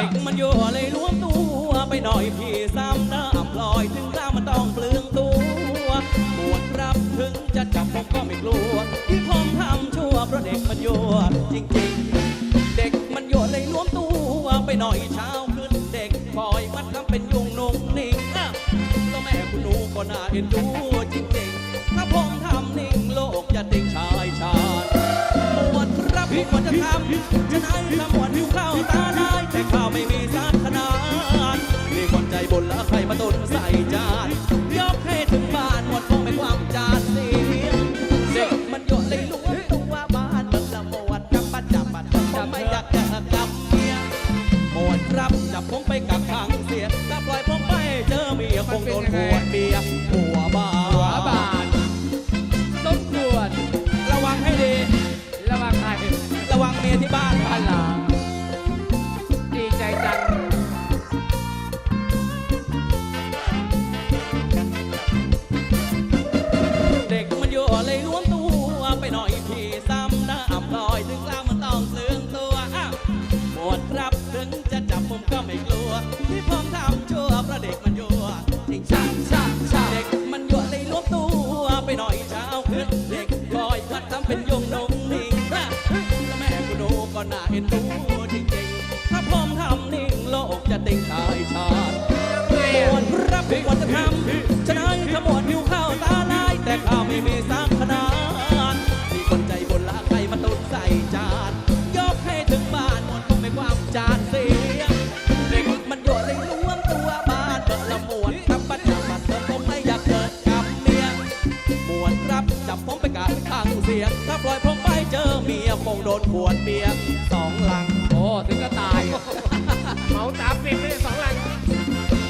ด็กมันอยู่เลยล้วมตัวไปหน่อยพี่ซ้ำน้าพลอยถึงแล้วมันต้องเปลืองตัวปวดรับถึงจะจับผมก็ไม่กลัว ที่ผมทำชั่วเพราะเด็กมันยั่วจริงๆ เด็กมันยั่วเลยล้วมตัวไปหน่อยเช้าขึ้นเด็กคอยมันทำเป็นยุงนุ่งนิ่งอะก็แม่คุณหนูก็น่าเอ็นดูจริงๆ ถ้าผมทำนิ่งโลกจะติงชายชาญหมวดรับผมควรจะทำจะนทำ จับผมไปกับทางเสีย ถ้าปล่อยผมไปเจอเมียคงโดนหัว ก็ไม่กลัว ที่ผมทำ สียง ถ้าปล่อยผมไปเจอเมียคงโดนขวดเบียร์สองหลัง โอ้ ถึงก็